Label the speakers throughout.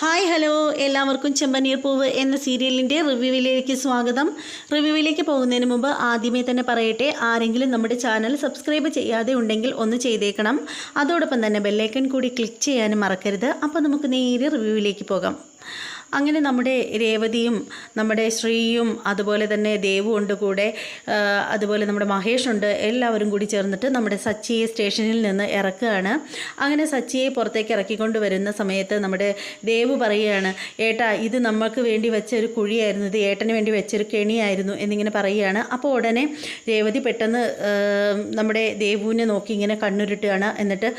Speaker 1: Hi hello. എല്ലാവർക്കും ചെമ്പനീർ പൂവ് എന്ന സീരിയലിന്റെ റിവ്യൂവിലേക്ക് സ്വാഗതം. റിവ്യൂവിലേക്ക് പോകുന്നതിന് മുമ്പ് ആദ്യമേ തന്നെ പറയട്ടെ ആരെങ്കിലും നമ്മുടെ ചാനൽ സബ്സ്ക്രൈബ് ചെയ്യാതെ ഉണ്ടെങ്കിൽ ഒന്ന് ചെയ്തേക്കണം. അതോടൊപ്പം തന്നെ ബെല്ലൈക്കൺ കൂടി ക്ലിക്ക് ചെയ്യാനും മറക്കരുത്. അപ്പോൾ നമുക്ക് നേരെ റിവ്യൂവിലേക്ക് പോകാം. അങ്ങനെ നമ്മുടെ രേവതിയും നമ്മുടെ ശ്രീയും അതുപോലെ തന്നെ ദേവും ഉണ്ട് കൂടെ അതുപോലെ നമ്മുടെ മഹേഷുണ്ട് എല്ലാവരും കൂടി ചേർന്നിട്ട് നമ്മുടെ സച്ചിയെ സ്റ്റേഷനിൽ നിന്ന് ഇറക്കുകയാണ്. അങ്ങനെ സച്ചിയെ പുറത്തേക്ക് ഇറക്കിക്കൊണ്ട് വരുന്ന സമയത്ത് നമ്മുടെ ദേവ് പറയുകയാണ് ഏട്ടാ ഇത് നമ്മൾക്ക് വേണ്ടി വെച്ച ഒരു കുഴിയായിരുന്നു ഇത് ഏട്ടന് വേണ്ടി വെച്ചൊരു കെണിയായിരുന്നു എന്നിങ്ങനെ പറയുകയാണ്. അപ്പോൾ ഉടനെ രേവതി പെട്ടെന്ന് നമ്മുടെ ദേവുവിനെ നോക്കി ഇങ്ങനെ കണ്ണുരുട്ടുകയാണ്. എന്നിട്ട്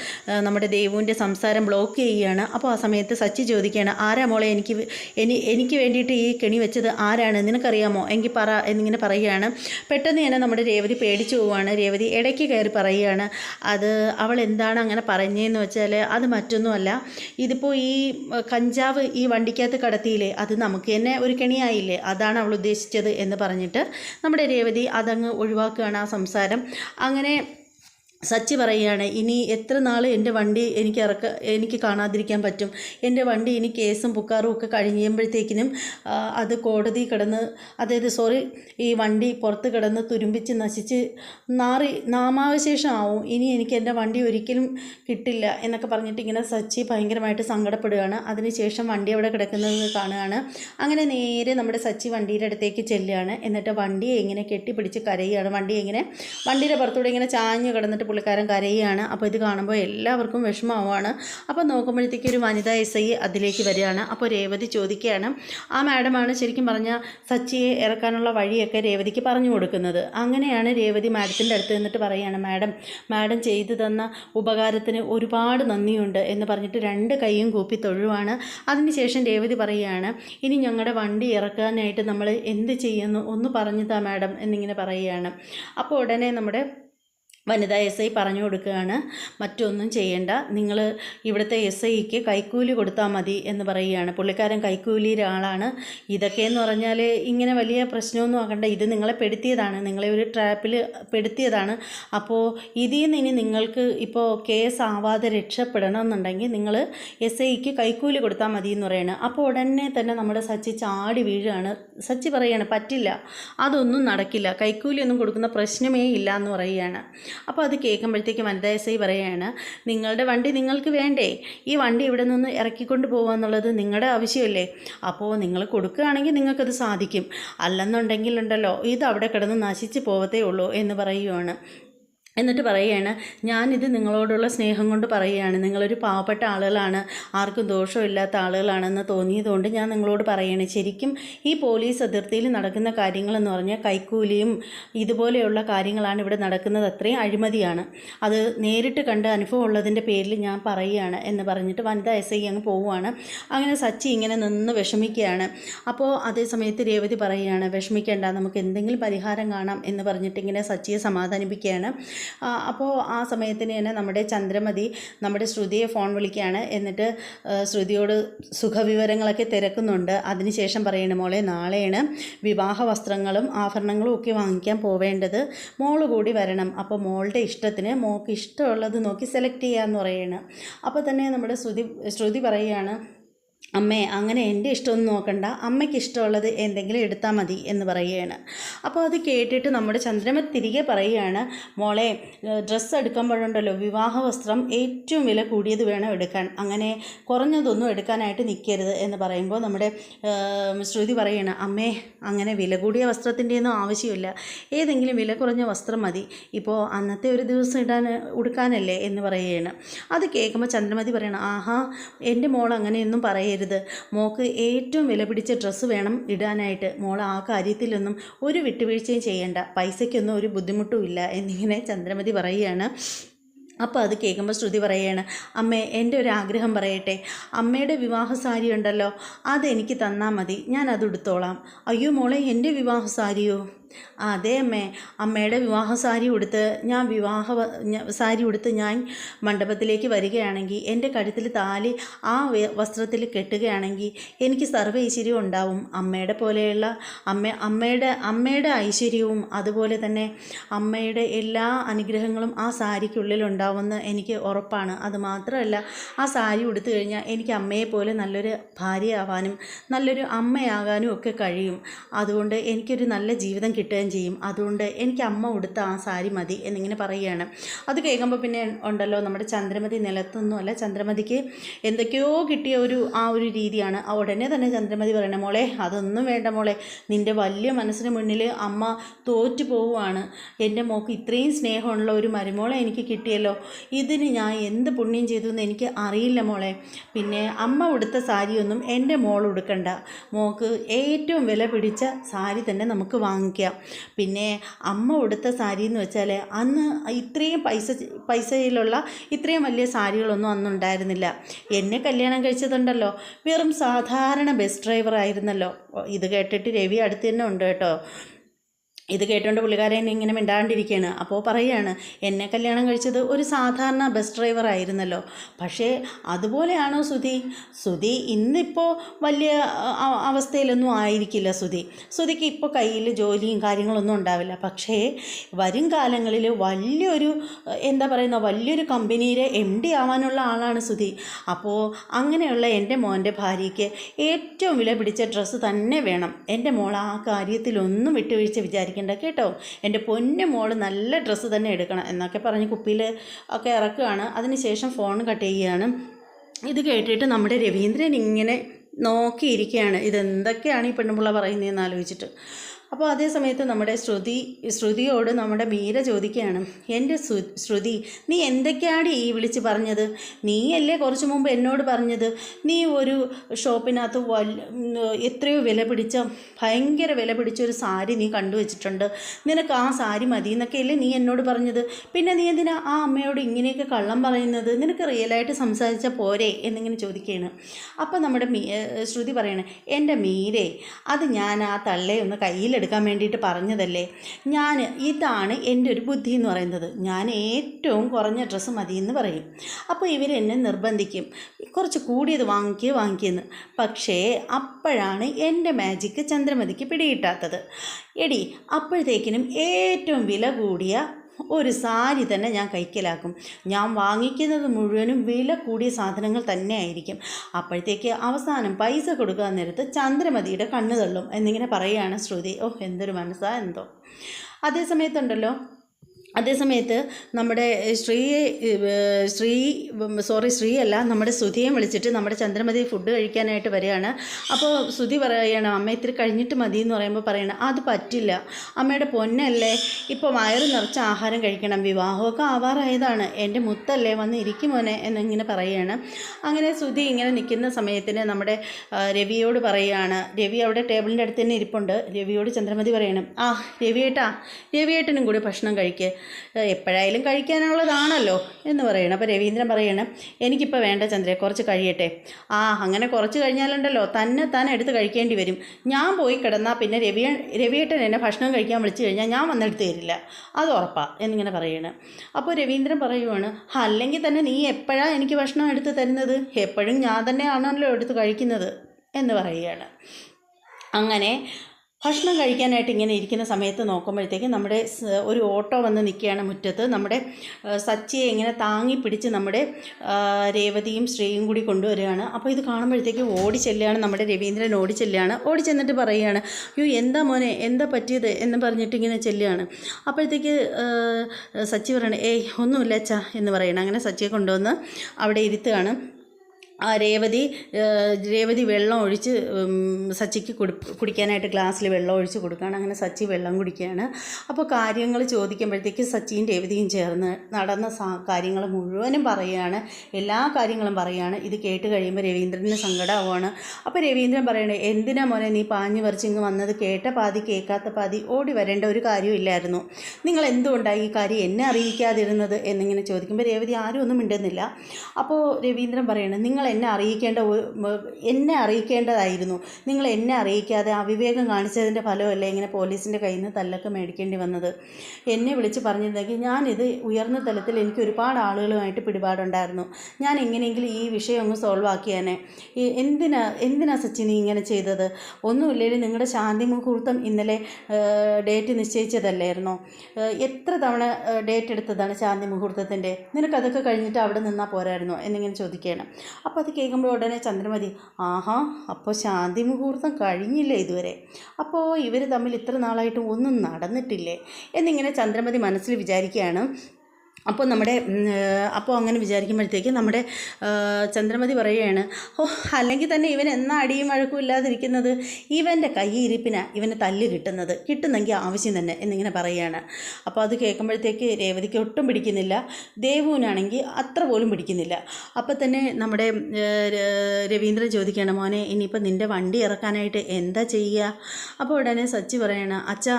Speaker 1: നമ്മുടെ ദേവുവിന്റെ സംസാരം ബ്ലോക്ക് ചെയ്യുകയാണ്. അപ്പോൾ ആ സമയത്ത് സച്ചി ചോദിക്കുകയാണ് ആരാ മോളെ എനിക്ക് എനി എനിക്ക് വേണ്ടിയിട്ട് ഈ കെണി വെച്ചത് ആരാണ്? നിനക്കറിയാമോ? എങ്കിൽ പറ എന്നിങ്ങനെ പറയുകയാണ്. പെട്ടെന്ന് തന്നെ നമ്മുടെ രേവതി പേടിച്ചു പോവുകയാണ് രേവതി ഇടയ്ക്ക് കയറി പറയുകയാണ്. അത് അവൾ എന്താണ് അങ്ങനെ പറഞ്ഞതെന്ന് വെച്ചാൽ അത് മറ്റൊന്നുമല്ല. ഇതിപ്പോൾ ഈ കഞ്ചാവ് ഈ വണ്ടിക്കകത്ത് കടത്തിയില്ലേ? അത് നമുക്ക് തന്നെ ഒരു കെണിയായില്ലേ? അതാണ് അവൾ ഉദ്ദേശിച്ചത് എന്ന് പറഞ്ഞിട്ട് നമ്മുടെ രേവതി അതങ്ങ് ഒഴിവാക്കുകയാണ് ആ സംസാരം. അങ്ങനെ സച്ചി പറയുകയാണ് ഇനി എത്ര നാൾ എന്റെ വണ്ടി എനിക്ക് ഇറക്ക എനിക്ക് കാണാതിരിക്കാൻ പറ്റും. എന്റെ വണ്ടി ഇനി കേസും പുക്കാറും ഒക്കെ കഴിയുമ്പോഴത്തേക്കിനും അത് കോടതി കിടന്ന് അതായത് സോറി ഈ വണ്ടി പുറത്ത് കിടന്ന് തുരുമ്പിച്ച് നശിച്ച് നാറി നാമാവശേഷം ആവും ഇനി എനിക്ക് എന്റെ വണ്ടി ഒരിക്കലും കിട്ടില്ല. എന്നൊക്കെ പറഞ്ഞിട്ട് ഇങ്ങനെ സച്ചി ഭയങ്കരമായിട്ട് സങ്കടപ്പെടുകയാണ്. അതിനുശേഷം വണ്ടി അവിടെ കിടക്കുന്നത് കാണുകയാണ്. അങ്ങനെ നേരെ നമ്മുടെ സച്ചി വണ്ടിയുടെ അടുത്തേക്ക് ചെല്ലുകയാണ്. എന്നിട്ട് വണ്ടിയെ ഇങ്ങനെ കെട്ടിപ്പിടിച്ച് കരയുകയാണ്. വണ്ടി ഇങ്ങനെ വണ്ടിയുടെ പുറത്തൂടെ ഇങ്ങനെ ചാഞ്ഞ് കിടന്നിട്ട് പുള്ളിക്കാരൻ കരയുകയാണ് അപ്പോൾ ഇത് കാണുമ്പോൾ എല്ലാവർക്കും വിഷമമാവാണ്. അപ്പോൾ നോക്കുമ്പോഴത്തേക്ക് ഒരു വനിതാ എസ് ഐ അതിലേക്ക് വരികയാണ്. അപ്പോൾ രേവതി ചോദിക്കുകയാണ് ആ മാഡമാണ് ശരിക്കും പറഞ്ഞാൽ സച്ചിയെ ഇറക്കാനുള്ള വഴിയൊക്കെ രേവതിക്ക് പറഞ്ഞു കൊടുക്കുന്നത്. അങ്ങനെയാണ് രേവതി മാഡത്തിന്റെ അടുത്ത് നിന്നിട്ട് പറയുകയാണ് മാഡം മാഡം ചെയ്തു തന്ന ഉപകാരത്തിന് ഒരുപാട് നന്ദിയുണ്ട് എന്ന് പറഞ്ഞിട്ട് രണ്ട് കൈയും കൂപ്പി തൊഴുവാണ്. അതിനുശേഷം രേവതി പറയുകയാണ് ഇനി ഞങ്ങളുടെ വണ്ടി ഇറക്കാനായിട്ട് നമ്മൾ എന്ത് ചെയ്യുന്നു? ഒന്ന് പറഞ്ഞു താ മാഡം എന്നിങ്ങനെ പറയുകയാണ്. അപ്പോൾ ഉടനെ നമ്മുടെ വനിതാ എസ് ഐ പറഞ്ഞു കൊടുക്കുകയാണ്. മറ്റൊന്നും ചെയ്യേണ്ട. നിങ്ങൾ ഇവിടുത്തെ എസ് ഐക്ക് കൈക്കൂലി കൊടുത്താൽ മതി എന്ന് പറയുകയാണ്. പുള്ളിക്കാരൻ കൈക്കൂലി ഒരാളാണ് ഇതൊക്കെ എന്ന് പറഞ്ഞാൽ ഇങ്ങനെ വലിയ പ്രശ്നമൊന്നും ആക്കണ്ട. ഇത് നിങ്ങളെ പെടുത്തിയതാണ്. നിങ്ങളെ ഒരു ട്രാപ്പിൽ പെടുത്തിയതാണ്. അപ്പോൾ ഇതിൽ നിന്ന് ഇനി നിങ്ങൾക്ക് ഇപ്പോൾ കേസ് ആവാതെ രക്ഷപ്പെടണം എന്നുണ്ടെങ്കിൽ നിങ്ങൾ എസ് ഐക്ക് കൈക്കൂലി കൊടുത്താൽ മതി എന്ന് പറയുന്നത് അപ്പോൾ ഉടനെ തന്നെ നമ്മുടെ സച്ചി ചാടി വീഴുകയാണ്. സച്ചി പറയുകയാണ് പറ്റില്ല. അതൊന്നും നടക്കില്ല. കൈക്കൂലിയൊന്നും കൊടുക്കുന്ന പ്രശ്നമേ ഇല്ല എന്ന് പറയുകയാണ്. അപ്പോൾ അത് കേൾക്കുമ്പോഴത്തേക്ക് വനിതാ എസ് ഐ പറയുകയാണ് നിങ്ങളുടെ വണ്ടി നിങ്ങൾക്ക് വേണ്ടേ? ഈ വണ്ടി ഇവിടെ നിന്ന് ഇറക്കിക്കൊണ്ട് പോകുക എന്നുള്ളത് നിങ്ങളുടെ ആവശ്യമല്ലേ? അപ്പോൾ നിങ്ങൾ കൊടുക്കുകയാണെങ്കിൽ നിങ്ങൾക്കത് സാധിക്കും. അല്ലെന്നുണ്ടെങ്കിൽ ഉണ്ടല്ലോ ഇത് അവിടെ കിടന്ന് നശിച്ച് പോവത്തേ ഉള്ളൂ എന്ന് പറയുകയാണ് എന്നിട്ട് പറയുകയാണ് ഞാനിത് നിങ്ങളോടുള്ള സ്നേഹം കൊണ്ട് പറയുകയാണ്. നിങ്ങളൊരു പാവപ്പെട്ട ആളുകളാണ്. ആർക്കും ദോഷമില്ലാത്ത ആളുകളാണെന്ന് തോന്നിയതുകൊണ്ട് ഞാൻ നിങ്ങളോട് പറയുകയാണ്. ശരിക്കും ഈ പോലീസ് അതിർത്തിയിൽ നടക്കുന്ന കാര്യങ്ങളെന്ന് പറഞ്ഞാൽ കൈക്കൂലിയും ഇതുപോലെയുള്ള കാര്യങ്ങളാണ് ഇവിടെ നടക്കുന്നത്. അത്രയും അഴിമതിയാണ്. അത് നേരിട്ട് കണ്ട് അനുഭവം ഉള്ളതിന്റെ പേരിൽ ഞാൻ പറയുകയാണ് എന്ന് പറഞ്ഞിട്ട് വനിതാ എസ് ഐ അങ്ങ് പോവുകയാണ്. അങ്ങനെ സച്ചി ഇങ്ങനെ നിന്ന് വിഷമിക്കുകയാണ്. അപ്പോൾ അതേ സമയത്ത് രേവതി പറയുകയാണ് വിഷമിക്കേണ്ട നമുക്ക് എന്തെങ്കിലും പരിഹാരം കാണാം എന്ന് പറഞ്ഞിട്ട് ഇങ്ങനെ സച്ചിയെ സമാധാനിപ്പിക്കുകയാണ്. അപ്പോൾ ആ സമയത്തിന് തന്നെ നമ്മുടെ ചന്ദ്രമതി നമ്മുടെ ശ്രുതിയെ ഫോൺ വിളിക്കുകയാണ്. എന്നിട്ട് ശ്രുതിയോട് സുഖവിവരങ്ങളൊക്കെ തിരക്കുന്നുണ്ട്. അതിനുശേഷം പറയണ മോളെ നാളെയാണ് വിവാഹ വസ്ത്രങ്ങളും ആഭരണങ്ങളും ഒക്കെ വാങ്ങിക്കാൻ പോവേണ്ടത്. മോൾ കൂടി വരണം. അപ്പോൾ മോളുടെ ഇഷ്ടത്തിന് മോൾക്ക് ഇഷ്ടമുള്ളത് നോക്കി സെലക്ട് ചെയ്യാമെന്ന് പറയണം. അപ്പോൾ തന്നെ നമ്മുടെ ശ്രുതി ശ്രുതി പറയുകയാണ് അമ്മേ അങ്ങനെ എന്റെ ഇഷ്ടമൊന്നും നോക്കണ്ട. അമ്മയ്ക്ക് ഇഷ്ടമുള്ളത് എന്തെങ്കിലും എടുത്താൽ മതി എന്ന് പറയുകയാണ്. അപ്പോൾ അത് കേട്ടിട്ട് നമ്മുടെ ചന്ദ്രമ തിരികെ പറയുകയാണ് മോളെ ഡ്രസ്സ് എടുക്കുമ്പോഴുണ്ടല്ലോ വിവാഹ വസ്ത്രം ഏറ്റവും വില കൂടിയത് വേണം എടുക്കാൻ. അങ്ങനെ കുറഞ്ഞതൊന്നും എടുക്കാനായിട്ട് നിൽക്കരുത്. എന്ന് പറയുമ്പോൾ നമ്മുടെ ശ്രുതി പറയുകയാണ് അമ്മേ അങ്ങനെ വില കൂടിയ വസ്ത്രത്തിന്റെ ഒന്നും ആവശ്യമില്ല. ഏതെങ്കിലും വില കുറഞ്ഞ വസ്ത്രം മതി. ഇപ്പോൾ അന്നത്തെ ഒരു ദിവസം ഇടാൻ ഉടുക്കാനല്ലേ? എന്ന് പറയുകയാണ്. അത് കേൾക്കുമ്പോൾ ചന്ദ്രമതി പറയണം ആഹാ എന്റെ മോൾ അങ്ങനെയൊന്നും പറയരുത്. മോൾക്ക് ഏറ്റവും വില പിടിച്ച ഡ്രസ്സ് വേണം ഇടാനായിട്ട്. മോൾ ആ കാര്യത്തിലൊന്നും ഒരു വിട്ടുവീഴ്ചയും ചെയ്യേണ്ട. പൈസയ്ക്കൊന്നും ഒരു ബുദ്ധിമുട്ടും ഇല്ല എന്നിങ്ങനെ ചന്ദ്രമതി പറയുകയാണ്. അപ്പോൾ അത് കേൾക്കുമ്പോൾ ശ്രുതി പറയുകയാണ് അമ്മേ എന്റെ ഒരു ആഗ്രഹം പറയട്ടെ. അമ്മയുടെ വിവാഹ സാരി ഉണ്ടല്ലോ അതെനിക്ക് തന്നാൽ മതി. ഞാൻ അത് എടുത്തോളാം അയ്യോ മോളെ എന്റെ വിവാഹ സാരിയോ? അതെ അമ്മേ അമ്മയുടെ വിവാഹ സാരി ഉടുത്ത് ഞാൻ വിവാഹ സാരി ഉടുത്ത് ഞാൻ മണ്ഡപത്തിലേക്ക് വരികയാണെങ്കിൽ എന്റെ കഴുത്തിൽ താലി ആ വസ്ത്രത്തിൽ കെട്ടുകയാണെങ്കിൽ എനിക്ക് സർവ ഐശ്വര്യവും ഉണ്ടാവും. അമ്മയുടെ പോലെയുള്ള അമ്മ അമ്മയുടെ അമ്മയുടെ ഐശ്വര്യവും അതുപോലെ തന്നെ അമ്മയുടെ എല്ലാ അനുഗ്രഹങ്ങളും ആ സാരിക്കുള്ളിൽ ഉണ്ടാവുമെന്ന് എനിക്ക് ഉറപ്പാണ്. അതുമാത്രമല്ല ആ സാരി ഉടുത്തു കഴിഞ്ഞാൽ എനിക്ക് അമ്മയെ പോലെ നല്ലൊരു ഭാര്യയാവാനും നല്ലൊരു അമ്മയാകാനും ഒക്കെ കഴിയും. അതുകൊണ്ട് എനിക്കൊരു നല്ല ജീവിതം കിട്ടുകയും ചെയ്യും. അതുകൊണ്ട് എനിക്ക് അമ്മ ഉടുത്ത ആ സാരി മതി എന്നിങ്ങനെ പറയുകയാണ്. അത് കേൾക്കുമ്പോൾ പിന്നെ ഉണ്ടല്ലോ നമ്മുടെ ചന്ദ്രമതി നിലത്തൊന്നുമല്ല ചന്ദ്രമതിക്ക് എന്തൊക്കെയോ കിട്ടിയ ഒരു ആ ഒരു രീതിയാണ്. ഉടനെ തന്നെ ചന്ദ്രമതി പറയണ മോളെ അതൊന്നും വേണ്ട മോളെ. നിന്റെ വലിയ മനസ്സിന് മുന്നിൽ അമ്മ തോറ്റു പോവുകയാണ്. എന്റെ മോക്ക് ഇത്രയും സ്നേഹമുള്ള ഒരു മരുമോളെ എനിക്ക് കിട്ടിയല്ലോ. ഇതിന് ഞാൻ എന്ത് പുണ്യം ചെയ്തു എന്ന് എനിക്ക് അറിയില്ല മോളെ. പിന്നെ അമ്മ ഉടുത്ത സാരിയൊന്നും എന്റെ മോൾ ഉടുക്കണ്ട. മോക്ക് ഏറ്റവും വില പിടിച്ച സാരി തന്നെ നമുക്ക് വാങ്ങിക്കാം. പിന്നെ അമ്മ ഉടുത്ത സാരി എന്ന് വെച്ചാൽ അന്ന് ഇത്രയും പൈസ പൈസയിലുള്ള ഇത്രയും വലിയ സാരികളൊന്നും അന്നുണ്ടായിരുന്നില്ല. എന്നെ കല്യാണം കഴിച്ചതുണ്ടല്ലോ. വെറും സാധാരണ ബസ് ഡ്രൈവർ ആയിരുന്നല്ലോ ഇത് കേട്ടിട്ട് രവി അടുത്ത് തന്നെ ഉണ്ട് കേട്ടോ. ഇത് കേട്ടുകൊണ്ട് പുള്ളിക്കാരൻ ഇങ്ങനെ മിണ്ടാണ്ടിരിക്കുകയാണ് അപ്പോൾ പറയുകയാണ് എന്നെ കല്യാണം കഴിച്ചത് ഒരു സാധാരണ ബസ് ഡ്രൈവർ ആയിരുന്നല്ലോ. പക്ഷേ അതുപോലെയാണോ സുധി? സുധി ഇന്നിപ്പോൾ വലിയ അവസ്ഥയിലൊന്നും ആയിരിക്കില്ല സുധി. സുധിക്ക് ഇപ്പോൾ കയ്യിൽ ജോലിയും കാര്യങ്ങളൊന്നും ഉണ്ടാവില്ല. പക്ഷേ വരും കാലങ്ങളിൽ വലിയൊരു എന്താ പറയുന്ന വലിയൊരു കമ്പനിയിലെ എം ഡി ആവാനുള്ള ആളാണ് സുധി. അപ്പോൾ അങ്ങനെയുള്ള എന്റെ മോന്റെ ഭാര്യയ്ക്ക് ഏറ്റവും വില പിടിച്ച ഡ്രസ്സ് തന്നെ വേണം. എന്റെ മോൾ ആ കാര്യത്തിലൊന്നും വിട്ടുവീഴ്ച വിചാരിക്കേണ്ട കേട്ടോ? എന്റെ പൊന്നു മോൾ നല്ല ഡ്രസ്സ് തന്നെ എടുക്കണം എന്നൊക്കെ പറഞ്ഞ് കുപ്പിയിൽ ഒക്കെ ഇറക്കുകയാണ് അതിനുശേഷം ഫോൺ കട്ട് ചെയ്യുകയാണ്. ഇത് കേട്ടിട്ട് നമ്മുടെ രവീന്ദ്രൻ ഇങ്ങനെ നോക്കിയിരിക്കുകയാണ്. ഇതെന്തൊക്കെയാണ് ഈ പെണ്ണുപിള്ള പറയുന്നതെന്ന് ആലോചിച്ചിട്ട്. അപ്പോൾ അതേ സമയത്ത് നമ്മുടെ ശ്രുതി ശ്രുതിയോട് നമ്മുടെ മീര ചോദിക്കുകയാണ് എന്റെ ശ്രുതി നീ എന്തൊക്കെയാണ് ഈ വിളിച്ച് പറഞ്ഞത്? നീയല്ലേ കുറച്ച് മുമ്പ് എന്നോട് പറഞ്ഞത്? നീ ഒരു ഷോപ്പിനകത്ത് എത്രയോ വില പിടിച്ച ഭയങ്കര വില പിടിച്ച ഒരു സാരി നീ കണ്ടുവച്ചിട്ടുണ്ട്. നിനക്ക് ആ സാരി മതി എന്നൊക്കെയല്ലേ നീ എന്നോട് പറഞ്ഞത്? പിന്നെ നീ എന്തിനാ ആ അമ്മയോട് ഇങ്ങനെയൊക്കെ കള്ളം പറയുന്നത്? നിനക്ക് റിയലായിട്ട് സംസാരിച്ചാൽ പോരെ? എന്നിങ്ങനെ ചോദിക്കുകയാണ്. അപ്പോൾ നമ്മുടെ ശ്രുതി പറയണേ എന്റെ മീരേ അത് ഞാൻ ആ തള്ളയെ ഒന്ന് കയ്യിലെടുക്കാൻ വേണ്ടിയിട്ട് പറഞ്ഞതല്ലേ? ഞാൻ ഇതാണ് എന്റെ ഒരു ബുദ്ധി എന്ന് പറയുന്നത്. ഞാൻ ഏറ്റവും കുറഞ്ഞ ഡ്രസ്സ് മതി എന്ന് പറയും. അപ്പോൾ ഇവരെന്നെ നിർബന്ധിക്കും. കുറച്ച് കൂടിയത് വാങ്ങിക്കുക വാങ്ങിക്കുന്ന്. പക്ഷേ അപ്പോഴാണ് എന്റെ മാജിക്ക് ചന്ദ്രമതിക്ക് പിടികിട്ടാത്തത്. എടി അപ്പോഴത്തേക്കിനും ഏറ്റവും വില കൂടിയ ഒരു സാരി തന്നെ ഞാൻ കൈക്കലാക്കും. ഞാൻ വാങ്ങിക്കുന്നത് മുഴുവനും വില കൂടിയ സാധനങ്ങൾ തന്നെ ആയിരിക്കും അപ്പോഴത്തേക്ക് അവസാനം പൈസ കൊടുക്കാൻ നേരത്ത് ചന്ദ്രമതിയുടെ കണ്ണു തള്ളും എന്നിങ്ങനെ പറയുകയാണ് ശ്രുതി. ഓ എന്തൊരു മനസ്സാ എന്തോ. അതേ സമയത്തുണ്ടല്ലോ അതേ സമയത്ത് നമ്മുടെ ശ്രീയെ ശ്രീ സോറി ശ്രീ അല്ല നമ്മുടെ സുധിയെ വിളിച്ചിട്ട് നമ്മുടെ ചന്ദ്രമതി ഫുഡ് കഴിക്കാനായിട്ട് വരികയാണ്. അപ്പോൾ സുധി പറയുകയാണ് അമ്മ ഇത്തിരി കഴിഞ്ഞിട്ട് മതി എന്ന് പറയുമ്പോൾ പറയണം അത് പറ്റില്ല. അമ്മയുടെ പൊന്നല്ലേ. ഇപ്പോൾ വയറ് നിറച്ച ആഹാരം കഴിക്കണം. വിവാഹമൊക്കെ ആവാറായതാണ്. എന്റെ മുത്തല്ലേ വന്ന് ഇരിക്കും മോനെ എന്നിങ്ങനെ പറയുകയാണ്. അങ്ങനെ സുധി ഇങ്ങനെ നിൽക്കുന്ന സമയത്തിന് നമ്മുടെ രവിയോട് പറയുകയാണ്. രവി അവിടെ ടേബിളിന്റെ അടുത്ത് തന്നെ ഇരിപ്പുണ്ട്. രവിയോട് ചന്ദ്രമതി പറയണം ആ രവിയേട്ടാ രവിയേട്ടനും കൂടി ഭക്ഷണം കഴിക്കുക എപ്പോഴായാലും കഴിക്കാനുള്ളതാണല്ലോ എന്ന് പറയണം. അപ്പോൾ രവീന്ദ്രൻ പറയണം എനിക്കിപ്പോൾ വേണ്ട ചന്ദ്രയെ കുറച്ച് കഴിയട്ടെ. ആ അങ്ങനെ കുറച്ച് കഴിഞ്ഞാലുണ്ടല്ലോ തന്നെ താൻ എടുത്ത് കഴിക്കേണ്ടി വരും. ഞാൻ പോയി കിടന്നാൽ പിന്നെ രവി രവിയേട്ടൻ എന്നെ ഭക്ഷണം കഴിക്കാൻ വിളിച്ചു കഴിഞ്ഞാൽ ഞാൻ വന്നെടുത്ത് തരില്ല. അത് ഉറപ്പാണ് എന്നിങ്ങനെ പറയണം. അപ്പോൾ രവീന്ദ്രൻ പറയുവാണ് അല്ലെങ്കിൽ തന്നെ നീ എപ്പോഴാണ് എനിക്ക് ഭക്ഷണം എടുത്ത് തരുന്നത്? എപ്പോഴും ഞാൻ തന്നെയാണല്ലോ എടുത്ത് കഴിക്കുന്നത്. എന്ന് പറയുകയാണ്. അങ്ങനെ ഭക്ഷണം കഴിക്കാനായിട്ട് ഇങ്ങനെ ഇരിക്കുന്ന സമയത്ത് നോക്കുമ്പോഴത്തേക്ക് നമ്മുടെ ഒരു ഓട്ടോ വന്ന് നിൽക്കുകയാണ് മുറ്റത്ത്. നമ്മുടെ സച്ചിയെ ഇങ്ങനെ താങ്ങി പിടിച്ച് നമ്മുടെ രേവതിയും ശ്രീയും കൂടി കൊണ്ടുവരികയാണ്. അപ്പോൾ ഇത് കാണുമ്പോഴത്തേക്ക് ഓടി ചെല്ലുകയാണ്. നമ്മുടെ രവീന്ദ്രൻ ഓടി ചെല്ലുകയാണ്. ഓടി ചെന്നിട്ട് പറയുകയാണ് അയ്യോ എന്താ മോനെ എന്താ പറ്റിയത്? എന്ന് പറഞ്ഞിട്ട് ഇങ്ങനെ ചെല്ലുകയാണ്. അപ്പോഴത്തേക്ക് സച്ചി പറയണേ ഏയ് ഒന്നുമില്ല അച്ഛാ എന്ന് പറയണം. അങ്ങനെ സച്ചിയെ കൊണ്ടുവന്ന് അവിടെ ഇരുത്തുകയാണ്. ആ രേവതി രേവതി വെള്ളം ഒഴിച്ച് സച്ചിക്ക് കുടി കുടിക്കാനായിട്ട് ഗ്ലാസ്സിൽ വെള്ളം ഒഴിച്ച് കൊടുക്കുകയാണ്. അങ്ങനെ സച്ചി വെള്ളം കുടിക്കുകയാണ്. അപ്പോൾ കാര്യങ്ങൾ ചോദിക്കുമ്പോഴത്തേക്ക് സച്ചിയും രേവതിയും ചേർന്ന് നടന്ന കാര്യങ്ങൾ മുഴുവനും പറയുകയാണ്. എല്ലാ കാര്യങ്ങളും പറയുകയാണ്. ഇത് കേട്ട് കഴിയുമ്പോൾ രവീന്ദ്രന് സങ്കടമാവുകയാണ്. അപ്പോൾ രവീന്ദ്രൻ പറയണേ എന്തിനാ മോനെ നീ പാഞ്ഞു പറിച്ചിങ്ങ് വന്നത്? കേട്ട പാതി കേൾക്കാത്ത പാതി ഓടി വരേണ്ട ഒരു കാര്യമില്ലായിരുന്നു നിങ്ങൾ എന്തുകൊണ്ടാണ് ഈ കാര്യം എന്നെ അറിയിക്കാതിരുന്നത്? എന്നിങ്ങനെ ചോദിക്കുമ്പോൾ രേവതി ആരും ഒന്നും മിണ്ടുന്നില്ല. അപ്പോൾ രവീന്ദ്രൻ പറയണേ നിങ്ങൾ എന്നെ അറിയിക്കേണ്ട എന്നെ അറിയിക്കേണ്ടതായിരുന്നു. നിങ്ങൾ എന്നെ അറിയിക്കാതെ അവിവേകം കാണിച്ചതിന്റെ ഫലമല്ലേ ഇങ്ങനെ പോലീസിന്റെ കയ്യിൽ നിന്ന് തല്ലൊക്കെ മേടിക്കേണ്ടി വന്നത്? എന്നെ വിളിച്ച് പറഞ്ഞിരുന്നെങ്കിൽ ഞാനിത് ഉയർന്ന തലത്തിൽ എനിക്ക് ഒരുപാട് ആളുകളുമായിട്ട് പിടിപാടുണ്ടായിരുന്നു. ഞാൻ എങ്ങനെയെങ്കിലും ഈ വിഷയം ഒന്ന് സോൾവ് ആക്കിയാനെ. എന്തിനാ എന്തിനാ സച്ചിൻ നീ ഇങ്ങനെ ചെയ്തത്? ഒന്നുമില്ലെങ്കിൽ നിങ്ങളുടെ ശാന്തി മുഹൂർത്തം ഇന്നലെ ഡേറ്റ് നിശ്ചയിച്ചതല്ലായിരുന്നോ? എത്ര തവണ ഡേറ്റ് എടുത്തതാണ് ശാന്തി മുഹൂർത്തത്തിന്റെ നിനക്കതൊക്കെ കഴിഞ്ഞിട്ട് അവിടെ നിന്നാൽ പോരായിരുന്നോ? എന്നിങ്ങനെ ചോദിക്കുകയാണ് അപ്പോൾ അത് കേൾക്കുമ്പോൾ ഉടനെ ചന്ദ്രമതി ആഹാ അപ്പോൾ ശാന്തി മുഹൂർത്തം കഴിഞ്ഞില്ലേ ഇതുവരെ? അപ്പോൾ ഇവർ തമ്മിൽ ഇത്ര നാളായിട്ടും ഒന്നും നടന്നിട്ടില്ലേ? എന്നിങ്ങനെ ചന്ദ്രമതി മനസ്സിൽ വിചാരിക്കുകയാണ്. അപ്പോൾ നമ്മുടെ അപ്പോൾ അങ്ങനെ വിചാരിക്കുമ്പോഴത്തേക്ക് നമ്മുടെ ചന്ദ്രമതി പറയുകയാണ് ഓ അല്ലെങ്കിൽ തന്നെ ഇവൻ എന്നാ അടിയും വഴക്കും ഇല്ലാതിരിക്കുന്നത്? ഇവന്റെ കൈയിരിപ്പിനാണ് ഇവന് തല്ല് കിട്ടുന്നത്. കിട്ടുന്നെങ്കിൽ ആവശ്യം തന്നെ എന്നിങ്ങനെ പറയുകയാണ്. അപ്പോൾ അത് കേൾക്കുമ്പോഴത്തേക്ക് രേവതിക്ക് ഒട്ടും പിടിക്കുന്നില്ല. ദേവുവിനാണെങ്കിൽ അത്ര പോലും പിടിക്കുന്നില്ല. അപ്പോൾ തന്നെ നമ്മുടെ രവീന്ദ്രൻ ചോദിക്കുകയാണ് മോനെ ഇനിയിപ്പോൾ നിന്റെ വണ്ടി ഇറക്കാനായിട്ട് എന്താ ചെയ്യുക? അപ്പോൾ ഉടനെ സച്ചി പറയണ അച്ഛാ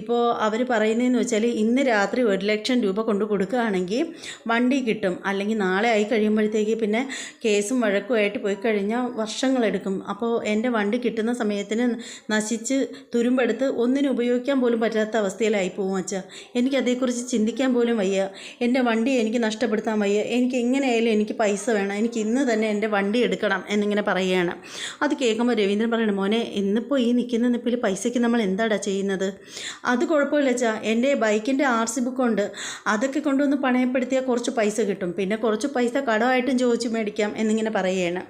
Speaker 1: ഇപ്പോൾ അവർ പറയുന്നതെന്ന് വെച്ചാൽ ഇന്ന് രാത്രി ഒരു ലക്ഷം രൂപ കൊണ്ട് കൊടുക്കുകയാണെങ്കിൽ വണ്ടി കിട്ടും. അല്ലെങ്കിൽ നാളെ ആയി കഴിയുമ്പോഴത്തേക്ക് പിന്നെ കേസും വഴക്കുമായിട്ട് പോയി കഴിഞ്ഞാൽ വർഷങ്ങളെടുക്കും അപ്പോൾ എന്റെ വണ്ടി കിട്ടുന്ന സമയത്തിന് നശിച്ച് തുരുമ്പെടുത്ത് ഒന്നിനും ഉപയോഗിക്കാൻ പോലും പറ്റാത്ത അവസ്ഥയിലായി പോകും അച്ഛാ. എനിക്കതേക്കുറിച്ച് ചിന്തിക്കാൻ പോലും വയ്യ. എന്റെ വണ്ടി എനിക്ക് നഷ്ടപ്പെടുത്താൻ വയ്യ. എനിക്ക് എങ്ങനെയായാലും എനിക്ക് പൈസ വേണം. എനിക്ക് ഇന്ന് തന്നെ എന്റെ വണ്ടി എടുക്കണം എന്നിങ്ങനെ പറയുകയാണ്. അത് കേൾക്കുമ്പോൾ രവീന്ദ്രൻ പറയണം മോനെ ഇന്നിപ്പോൾ ഈ നിൽക്കുന്ന നിപ്പിൽ പൈസയ്ക്ക് നമ്മൾ എന്താടാ ചെയ്യുന്നത്? അത് കുഴപ്പമില്ല അച്ഛാ. എന്റെ ബൈക്കിന്റെ ആർ സി ബുക്കുണ്ട്. അതൊക്കെ കൊണ്ടുവന്ന് പണയപ്പെടുത്തിയാൽ കുറച്ച് പൈസ കിട്ടും. പിന്നെ കുറച്ച് പൈസ കടമായിട്ടും ചോദിച്ച് മേടിക്കാം എന്നിങ്ങനെ പറയുകയാണ്.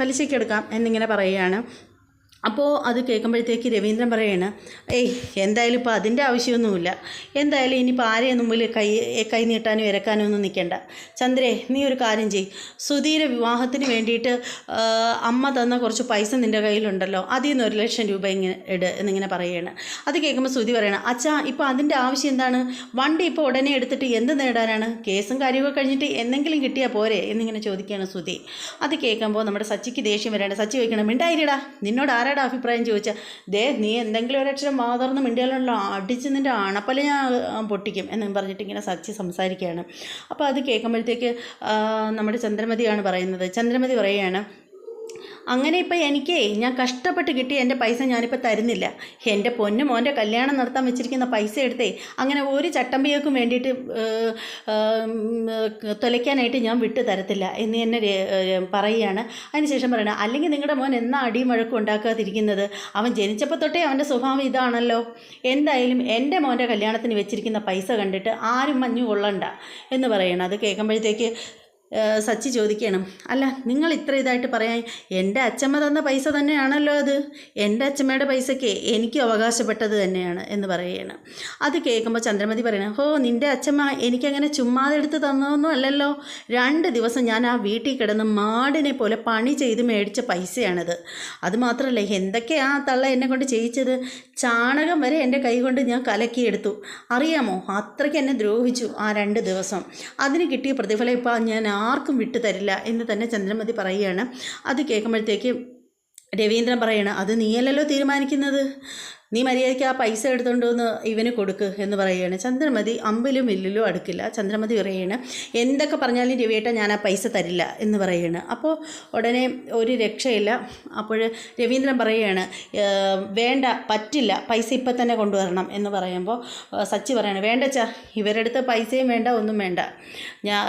Speaker 1: പലിശയ്ക്കെടുക്കാം എന്നിങ്ങനെ പറയുകയാണ്. അപ്പോൾ അത് കേൾക്കുമ്പോഴത്തേക്ക് രവീന്ദ്രൻ പറയാണ് ഏയ് എന്തായാലും ഇപ്പോൾ അതിന്റെ ആവശ്യമൊന്നുമില്ല. എന്തായാലും ഇനിയിപ്പോൾ ആരെയും മുമ്പിൽ കൈ കൈ നീട്ടാനും ഇരക്കാനും ഒന്നും നിൽക്കണ്ട. ചന്ദ്രേ നീ ഒരു കാര്യം ചെയ് സുധീര വിവാഹത്തിന് വേണ്ടിയിട്ട് അമ്മ തന്ന കുറച്ച് പൈസ നിന്റെ കയ്യിലുണ്ടല്ലോ അതിൽ നിന്ന് ഒരു ലക്ഷം രൂപ ഇങ്ങനെ ഇട് എന്നിങ്ങനെ പറയുകയാണ് അത് കേൾക്കുമ്പോൾ സുധി പറയണം അച്ഛാ ഇപ്പോൾ അതിന്റെ ആവശ്യം എന്താണ്? വണ്ടി ഇപ്പോൾ ഉടനെ എടുത്തിട്ട് എന്ത് നേടാനാണ്? കേസും കാര്യമൊക്കെ കഴിഞ്ഞിട്ട് എന്തെങ്കിലും കിട്ടിയാൽ പോരെ? എന്നിങ്ങനെ ചോദിക്കുകയാണ് സുധി. അത് കേൾക്കുമ്പോൾ നമ്മുടെ സച്ചിക്ക് ദേഷ്യം വരാണ് സച്ചി വയ്ക്കണം മിണ്ടായിരിടാ നിന്നോട് ആരാടാ അഭിപ്രായം ചോദിച്ചാൽ ദേ നീ എന്തെങ്കിലും ഒരക്ഷരം മാതർന്ന് മിണ്ടിയാലുള്ള അടിച്ച് നിന്റെ അണപ്പല ഞാൻ പൊട്ടിക്കും എന്ന് പറഞ്ഞിട്ട് ഇങ്ങനെ സച്ചി സംസാരിക്കുകയാണ്. അപ്പോൾ അത് കേൾക്കുമ്പോഴത്തേക്ക് നമ്മുടെ ചന്ദ്രമതിയാണ് പറയുന്നത്. ചന്ദ്രമതി പറയുകയാണ് അങ്ങനെ ഇപ്പം എനിക്കേ ഞാൻ കഷ്ടപ്പെട്ട് കിട്ടിയ എന്റെ പൈസ ഞാനിപ്പോൾ തരുന്നില്ല. എന്റെ പൊന്നു മോന്റെ കല്യാണം നടത്താൻ വെച്ചിരിക്കുന്ന പൈസ എടുത്തേ അങ്ങനെ ഒരു ചട്ടമ്പിയക്കും വേണ്ടിയിട്ട് തുലയ്ക്കാനായിട്ട് ഞാൻ വിട്ടു തരത്തില്ല എന്ന് എന്നെ പറയുകയാണ്. അതിനുശേഷം പറയണം അല്ലെങ്കിൽ നിങ്ങളുടെ മോൻ എന്നാ അടിയും വഴക്കും ഉണ്ടാക്കാതിരിക്കുന്നത്? അവൻ ജനിച്ചപ്പോൾ തൊട്ടേ അവന്റെ സ്വഭാവം ഇതാണല്ലോ. എന്തായാലും എന്റെ മോന്റെ കല്യാണത്തിന് വെച്ചിരിക്കുന്ന പൈസ കണ്ടിട്ട് ആരും മഞ്ഞു കൊള്ളണ്ട എന്ന് പറയണം. അത് കേൾക്കുമ്പോഴത്തേക്ക് സച്ചി ചോദിക്കണം. അല്ല നിങ്ങൾ ഇത്ര ഇതായിട്ട് പറയാൻ എന്റെ അച്ചമ്മ തന്ന പൈസ തന്നെയാണല്ലോ അത്. എന്റെ അച്ചമ്മയുടെ പൈസയ്ക്ക് എനിക്ക് അവകാശപ്പെട്ടത് തന്നെയാണ് എന്ന് പറയുകയാണ്. അത് കേൾക്കുമ്പോൾ ചന്ദ്രമതി പറയണം ഹോ നിന്റെ അച്ചമ്മ എനിക്കങ്ങനെ ചുമ്മാതെ എടുത്ത് തന്നതൊന്നും അല്ലല്ലോ. രണ്ട് ദിവസം ഞാൻ ആ വീട്ടിൽ കിടന്ന് മാടിനെ പോലെ പണി ചെയ്ത് മേടിച്ച പൈസയാണത്. അതുമാത്രമല്ല എന്തൊക്കെയാ ആ തള്ള എന്നെ കൊണ്ട് ചെയ്യിച്ചത്? ചാണകം വരെ എന്റെ കൈ കൊണ്ട് ഞാൻ കലക്കിയെടുത്തു. അറിയാമോ അത്രയ്ക്ക് എന്നെ ദ്രോഹിച്ചു ആ രണ്ട് ദിവസം. അതിന് കിട്ടിയ പ്രതിഫലം ഇപ്പോൾ ഞാൻ ആർക്കും വിട്ടു തരില്ല എന്ന് തന്നെ ചന്ദ്രമതി പറയുകയാണ്. അത് കേൾക്കുമ്പോഴത്തേക്ക് രവീന്ദ്രൻ പറയണം അത് നീയല്ലല്ലോ തീരുമാനിക്കുന്നത്? നീ മര്യാദയ്ക്ക് ആ പൈസ എടുത്തുകൊണ്ട് വന്ന് ഇവന് കൊടുക്ക് എന്ന് പറയുകയാണ്. ചന്ദ്രമതി അമ്പിലും വില്ലിലും അടുക്കില്ല. ചന്ദ്രമതി പറയുകയാണ് എന്തൊക്കെ പറഞ്ഞാലും രവിയേട്ട ഞാൻ ആ പൈസ തരില്ല എന്ന് പറയുകയാണ്. അപ്പോൾ ഉടനെ ഒരു രക്ഷയില്ല. അപ്പോൾ രവീന്ദ്രൻ പറയുകയാണ് വേണ്ട പറ്റില്ല പൈസ ഇപ്പം തന്നെ കൊണ്ടുവരണം എന്ന് പറയുമ്പോൾ സച്ചി പറയാണ് വേണ്ട ചാ ഇവരെടുത്ത് പൈസയും വേണ്ട ഒന്നും വേണ്ട. ഞാൻ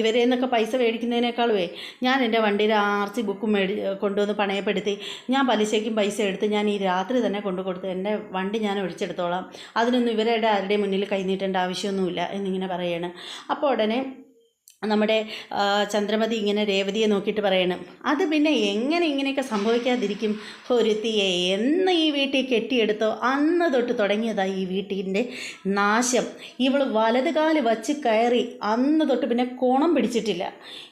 Speaker 1: ഇവരെ നിന്നൊക്കെ പൈസ മേടിക്കുന്നതിനേക്കാളുമേ ഞാൻ എന്റെ വണ്ടിയുടെ ആർ സി ബുക്കും മേടി കൊണ്ടുവന്ന് പണയപ്പെടുത്തി ഞാൻ പലിശയ്ക്കും പൈസ എടുത്ത് ഞാൻ ഈ രാത്രി തന്നെ കൊണ്ടു കൊടുത്ത് എന്റെ വണ്ടി ഞാൻ ഒഴിച്ചെടുത്തോളാം. അതിനൊന്നും ഇവരുടെ ആരുടെയും മുന്നിൽ കൈനീട്ടേണ്ട ആവശ്യമൊന്നുമില്ല എന്നിങ്ങനെ പറയാണ്. അപ്പോൾ ഉടനെ നമ്മുടെ ചന്ദ്രമതി ഇങ്ങനെ രേവതിയെ നോക്കിയിട്ട് പറയണം. അത് പിന്നെ എങ്ങനെ ഇങ്ങനെയൊക്കെ സംഭവിക്കാതിരിക്കും? ഒരുത്തിയെ എന്ന് ഈ വീട്ടിൽ കെട്ടിയെടുത്തോ അന്ന് തൊട്ട് തുടങ്ങിയതാണ് ഈ വീട്ടിന്റെ നാശം. ഇവൾ വലത് കാൽ വച്ച് കയറി അന്ന് തൊട്ട് പിന്നെ കോണം പിടിച്ചിട്ടില്ല.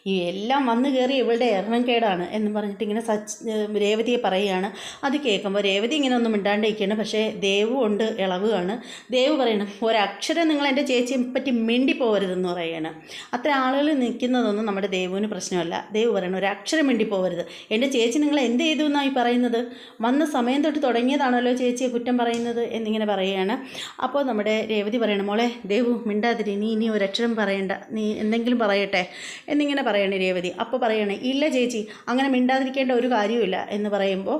Speaker 1: ഈ എല്ലാം വന്നു കയറി ഇവളുടെ എറണംകേടാണ് എന്ന് പറഞ്ഞിട്ട് ഇങ്ങനെ സച്ച് രേവതിയെ പറയുകയാണ്. അത് കേൾക്കുമ്പോൾ രേവതി ഇങ്ങനെ ഒന്നും മിണ്ടാണ്ടിരിക്കുകയാണ്. പക്ഷേ ദേവു ഉണ്ട് ഇളവുകയാണ് ദേവ് പറയണം ഒരക്ഷരം നിങ്ങൾ എന്റെ ചേച്ചിയെ പറ്റി മിണ്ടിപ്പോകരുതെന്ന് പറയുകയാണ് അത്ര ആൾ ആളുകൾ നിൽക്കുന്നതൊന്നും നമ്മുടെ ദേവുവിന് പ്രശ്നമല്ല. ദേവ് പറയണം ഒരു അക്ഷരം വേണ്ടി പോകരുത് എന്റെ ചേച്ചി നിങ്ങൾ എന്ത് ചെയ്തു എന്നായി പറയുന്നത്? വന്ന സമയം തൊട്ട് തുടങ്ങിയതാണല്ലോ ചേച്ചിയെ കുറ്റം പറയുന്നത് എന്നിങ്ങനെ പറയുകയാണ്. അപ്പോൾ നമ്മുടെ രേവതി പറയണം മോളെ ദേവു മിണ്ടാതിരി. നീ ഇനി ഒരക്ഷരം പറയണ്ട. നീ എന്തെങ്കിലും പറയട്ടെ എന്നിങ്ങനെ പറയണേ രേവതി. അപ്പോൾ പറയണേ ഇല്ല ചേച്ചി അങ്ങനെ മിണ്ടാതിരിക്കേണ്ട ഒരു കാര്യമില്ല എന്ന് പറയുമ്പോൾ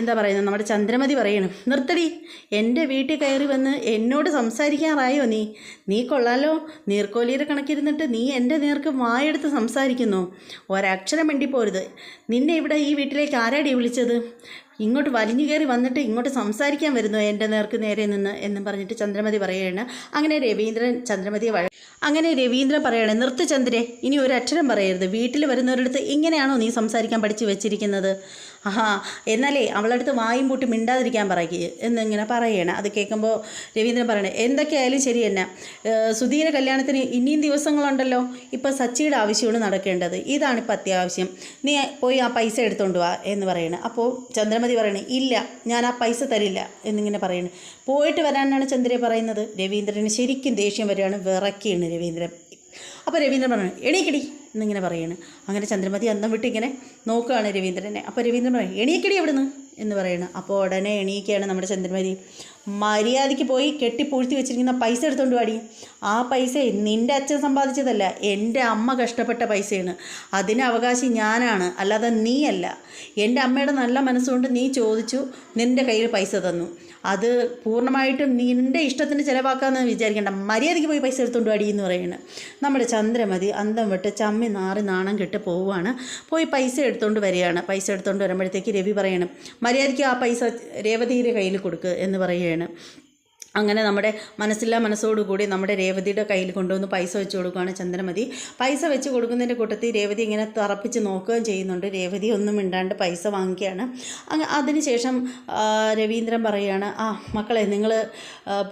Speaker 1: എന്താ പറയുന്നത്? നമ്മുടെ ചന്ദ്രമതി പറയണം നിർത്തടി. എന്റെ വീട്ടിൽ കയറി വന്ന് എന്നോട് സംസാരിക്കാറായോ നീ? നീ കൊള്ളാലോ. നീർക്കോലിയുടെ കണക്കിരുന്നിട്ട് നീ എന്റെ നേർക്ക് വായെടുത്ത് സംസാരിക്കുന്നു. ഒരക്ഷരം വേണ്ടി പോരുത് നിന്നെ ഇവിടെ ഈ വീട്ടിലേക്ക് ആരാടി വിളിച്ചത്? ഇങ്ങോട്ട് വലിഞ്ഞു കയറി വന്നിട്ട് ഇങ്ങോട്ട് സംസാരിക്കാൻ വരുന്നു എന്റെ നേർക്ക് നേരെ നിന്ന്? എന്നും പറഞ്ഞിട്ട് ചന്ദ്രമതി പറയുകയാണ്. അങ്ങനെ രവീന്ദ്രൻ ചന്ദ്രമതിയെ വഴ അങ്ങനെ രവീന്ദ്രൻ പറയുകയാണ് നിർത്ത് ചന്ദ്രേ ഇനി ഒരു അക്ഷരം പറയരുത്. വീട്ടിൽ വരുന്നവരടുത്ത് ഇങ്ങനെയാണോ നീ സംസാരിക്കാൻ പഠിച്ചു വെച്ചിരിക്കുന്നത്? ആഹാ എന്നാലേ അവളടുത്ത് വായും പൂട്ടി മിണ്ടാതിരിക്കാൻ പറയുക എന്നിങ്ങനെ പറയണം അത് കേൾക്കുമ്പോൾ രവീന്ദ്രൻ പറയണേ എന്തൊക്കെയായാലും ശരി തന്നെ സുധീര കല്യാണത്തിന് ഇനിയും ദിവസങ്ങളുണ്ടല്ലോ ഇപ്പോൾ സച്ചിയുടെ ആവശ്യമാണ് നടക്കേണ്ടത് ഇതാണ് ഇപ്പോൾ അത്യാവശ്യം നീ പോയി ആ പൈസ എടുത്തുകൊണ്ട് വാ എന്ന് പറയണേ. അപ്പോൾ ചന്ദ്രമതി പറയണേ ഇല്ല ഞാൻ ആ പൈസ തരില്ല എന്നിങ്ങനെ പറയണേ. പോയിട്ട് വരാനാണ് ചന്ദ്രയെ പറയുന്നത് രവീന്ദ്രന് ശരിക്കും ദേഷ്യം വരികയാണ് വിറക്കിയാണ് രവീന്ദ്രൻ. അപ്പോൾ രവീന്ദ്രൻ പറഞ്ഞു എണീക്കടി എന്നിങ്ങനെ പറയാണ്. അങ്ങനെ ചന്ദ്രമതി അന്തം വിട്ട് ഇങ്ങനെ നോക്കുകയാണ് രവീന്ദ്രനെ. അപ്പോൾ രവീന്ദ്രൻ പറയും എണീക്കടി അവിടുന്ന് എന്ന് പറയണം. അപ്പോൾ ഉടനെ എണീക്കുകയാണ് നമ്മുടെ ചന്ദ്രമതി. മര്യാദയ്ക്ക് പോയി കെട്ടിപ്പൂഴ്ത്തി വെച്ചിരിക്കുന്ന പൈസ എടുത്തുകൊണ്ട് വാടി. ആ പൈസ നിന്റെ അച്ഛൻ സമ്പാദിച്ചതല്ല എന്റെ അമ്മ കഷ്ടപ്പെട്ട പൈസയാണ്. അതിന് അവകാശി ഞാനാണ് അല്ലാതെ നീയല്ല. എന്റെ അമ്മയുടെ നല്ല മനസ്സുകൊണ്ട് നീ ചോദിച്ചു നിന്റെ കയ്യിൽ പൈസ തന്നു. അത് പൂർണമായിട്ടും നിന്റെ ഇഷ്ടത്തിന് ചിലവാക്കാമെന്ന് വിചാരിക്കേണ്ട. മര്യാദയ്ക്ക് പോയി പൈസ എടുത്തുകൊണ്ട് അടി എന്ന് പറയുന്നത് നമ്മുടെ ചന്ദ്രമതി അന്തം വിട്ട് ചമ്മി നാറി നാണം കെട്ട് പോവുകയാണ്. പോയി പൈസ എടുത്തുകൊണ്ട് വരികയാണ്. പൈസ എടുത്തുകൊണ്ട് വരുമ്പോഴത്തേക്ക് രവി പറയണം മര്യാദയ്ക്ക് ആ പൈസ രേവതിയുടെ കയ്യിൽ കൊടുക്കുക എന്ന് പറയുകയാണ് അങ്ങനെ നമ്മുടെ മനസ്സില്ലാ മനസ്സോടുകൂടി നമ്മുടെ രേവതിയുടെ കയ്യിൽ കൊണ്ടുവന്ന് പൈസ വെച്ച് കൊടുക്കുകയാണ് ചന്ദ്രമതി. പൈസ വെച്ച് കൊടുക്കുന്നതിന്റെ കൂട്ടത്തിൽ രേവതി ഇങ്ങനെ തറപ്പിച്ച് നോക്കുകയും ചെയ്യുന്നുണ്ട്. രേവതി ഒന്നും മിണ്ടാണ്ട് പൈസ വാങ്ങിക്കുകയാണ്. അങ്ങ് അതിനുശേഷം രവീന്ദ്രൻ പറയുകയാണ് ആ മക്കളെ നിങ്ങൾ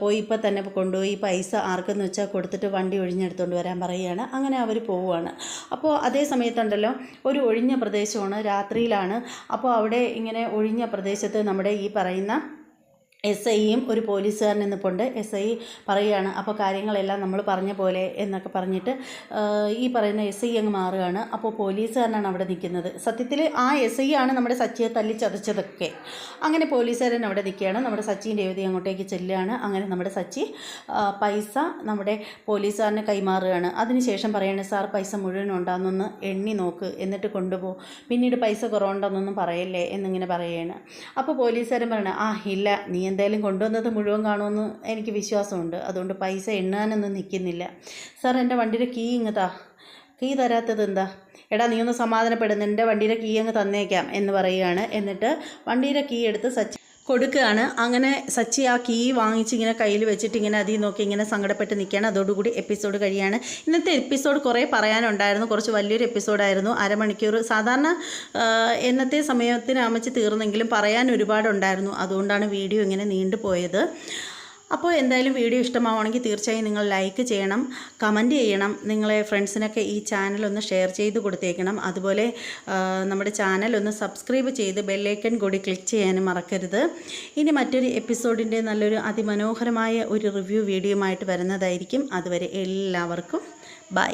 Speaker 1: പോയി ഇപ്പം തന്നെ കൊണ്ടുപോയി പൈസ ആർക്കെന്ന് വെച്ചാൽ കൊടുത്തിട്ട് വണ്ടി ഒഴിഞ്ഞെടുത്തുകൊണ്ട് വരാൻ പറയുകയാണ്. അങ്ങനെ അവർ പോവുകയാണ്. അപ്പോൾ അതേ സമയത്തുണ്ടല്ലോ ഒരു ഒഴിഞ്ഞ പ്രദേശമാണ് രാത്രിയിലാണ്. അപ്പോൾ അവിടെ ഇങ്ങനെ ഒഴിഞ്ഞ പ്രദേശത്ത് നമ്മുടെ ഈ പറയുന്ന എസ് ഐയും ഒരു പോലീസുകാരൻ നിന്നിപ്പുണ്ട്. എസ് ഐ പറയുകയാണ് അപ്പോൾ കാര്യങ്ങളെല്ലാം നമ്മൾ പറഞ്ഞ പോലെ എന്നൊക്കെ പറഞ്ഞിട്ട് ഈ പറയുന്ന എസ് ഐ അങ്ങ് മാറുകയാണ്. അപ്പോൾ പോലീസുകാരനാണ് അവിടെ നിൽക്കുന്നത്. സത്യത്തിൽ ആ എസ് ഐ ആണ് നമ്മുടെ സച്ചിയെ തല്ലി ചതച്ചതൊക്കെ അങ്ങനെ പോലീസുകാരൻ അവിടെ നിൽക്കുകയാണ്. നമ്മുടെ സച്ചിൻ രേവതി അങ്ങോട്ടേക്ക് ചെല്ലുകയാണ്. അങ്ങനെ നമ്മുടെ സച്ചി പൈസ നമ്മുടെ പോലീസുകാരന് കൈമാറുകയാണ്. അതിനുശേഷം പറയാണ് സാർ പൈസ മുഴുവൻ ഉണ്ടാകുന്നൊന്ന് എണ്ണി നോക്ക്. എന്നിട്ട് കൊണ്ടുപോകും പിന്നീട് പൈസ കുറവുണ്ടെന്നൊന്നും പറയല്ലേ എന്നിങ്ങനെ പറയുകയാണ് അപ്പോൾ പോലീസുകാരൻ പറയണ ആ ഇല്ല നീ എന്തായാലും കൊണ്ടുവന്നത് മുഴുവൻ കാണുമെന്ന് എനിക്ക് വിശ്വാസമുണ്ട്. അതുകൊണ്ട് പൈസ എണ്ണാനൊന്നും നിൽക്കുന്നില്ല. സാർ എന്റെ വണ്ടിയുടെ കീ ഇങ്ങ് താ. കീ തരാത്തത് എന്താ? എടാ നീ ഒന്ന് സമാധാനപ്പെടുന്നു എന്റെ വണ്ടിയുടെ കീ അങ്ങ് തന്നേക്കാം എന്ന് പറയുകയാണ്. എന്നിട്ട് വണ്ടിയുടെ കീ എടുത്ത് സച്ചി കൊടുക്കുകയാണ്. അങ്ങനെ സച്ചി ആ കീ വാങ്ങിച്ച് ഇങ്ങനെ കയ്യിൽ വെച്ചിട്ട് ഇങ്ങനെ അതിൽ നോക്കി ഇങ്ങനെ സങ്കടപ്പെട്ട് നിൽക്കുകയാണ്. അതോടുകൂടി എപ്പിസോഡ് കഴിയാണ്. ഇന്നത്തെ എപ്പിസോഡ് കുറേ പറയാനുണ്ടായിരുന്നു. കുറച്ച് വലിയൊരു എപ്പിസോഡായിരുന്നു അരമണിക്കൂർ. സാധാരണ എന്നത്തെ സമയത്തിന് അമച്ച് തീർന്നെങ്കിലും പറയാൻ ഒരുപാടുണ്ടായിരുന്നു. അതുകൊണ്ടാണ് വീഡിയോ ഇങ്ങനെ നീണ്ടുപോയത്. അപ്പോൾ എന്തായാലും വീഡിയോ ഇഷ്ടമാവുകയാണെങ്കിൽ തീർച്ചയായും നിങ്ങൾ ലൈക്ക് ചെയ്യണം കമന്റ് ചെയ്യണം നിങ്ങളെ ഫ്രണ്ട്സിനൊക്കെ ഈ ചാനൽ ഒന്ന് ഷെയർ ചെയ്ത് കൊടുത്തേക്കണം. അതുപോലെ നമ്മുടെ ചാനൽ ഒന്ന് സബ്സ്ക്രൈബ് ചെയ്ത് ബെല്ലൈക്കൺ കൂടി ക്ലിക്ക് ചെയ്യാനും മറക്കരുത്. ഇനി മറ്റൊരു എപ്പിസോഡിന്റെ നല്ലൊരു അതിമനോഹരമായ ഒരു റിവ്യൂ വീഡിയോ ആയിട്ട് വരുന്നതായിരിക്കും. അതുവരെ എല്ലാവർക്കും ബൈ